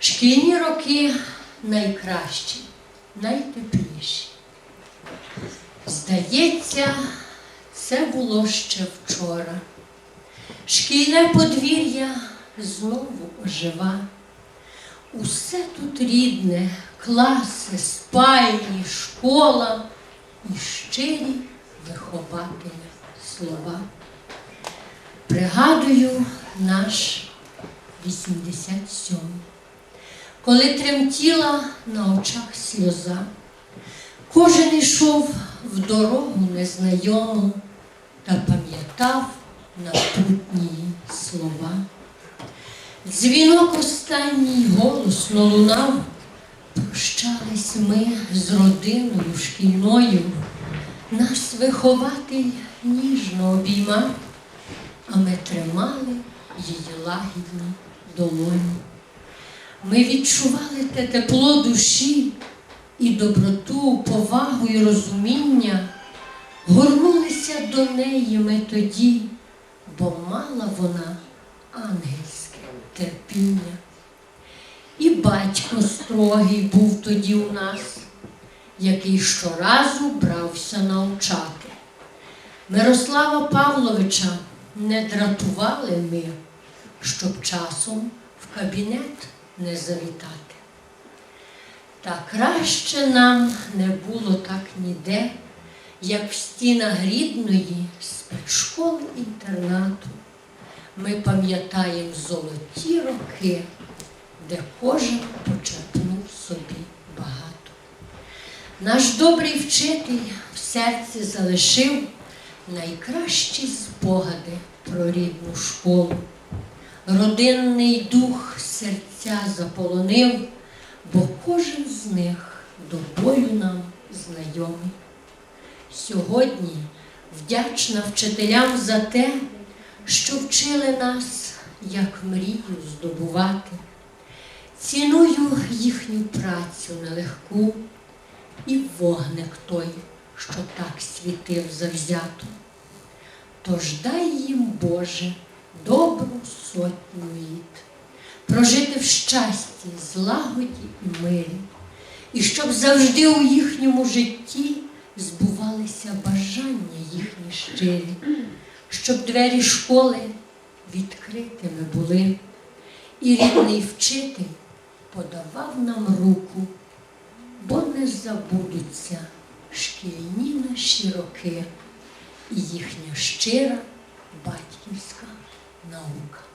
Шкільні роки найкращі, найтепліші. Здається, це було ще вчора. Шкільне подвір'я знову ожива. Усе тут рідне, класи, спальні, школа і щирі вихователя слова. Пригадую наш 87 коли тремтіла на очах сльоза. Кожен йшов в дорогу незнайому та пам'ятав напутні слова. Дзвінок останній голосно лунав, прощались ми з родиною шкільною, нас вихователь ніжно обіймав, а ми тримали її лагідні долоні. Ми відчували те тепло душі і доброту, повагу і розуміння, горнулися до неї ми тоді, бо мала вона ангельське терпіння. І батько строгий був тоді у нас, який щоразу брався навчати. Мирослава Павловича не дратували ми, щоб часом в кабінет не завітати. Та краще нам не було так ніде, як в стінах рідної спецшколи інтернату. Ми пам'ятаємо золоті роки, де кожен почерпнув собі багато. Наш добрий вчитель в серці залишив найкращі спогади про рідну школу. Родинний дух серця заполонив, бо кожен з них до бою нам знайомий. Сьогодні вдячна вчителям за те, що вчили нас, як мрію здобувати. Ціную їхню працю нелегку і вогник той, що так світив завзято. Тож дай їм, Боже, добру сотню літ, прожити в щасті, злагоді і мирі, і щоб завжди у їхньому житті збувалися бажання їхні щирі, щоб двері школи відкритими були, і рідний вчитель подавав нам руку, бо не забудуться шкільні наші роки і їхня щира батьківська Não, nunca.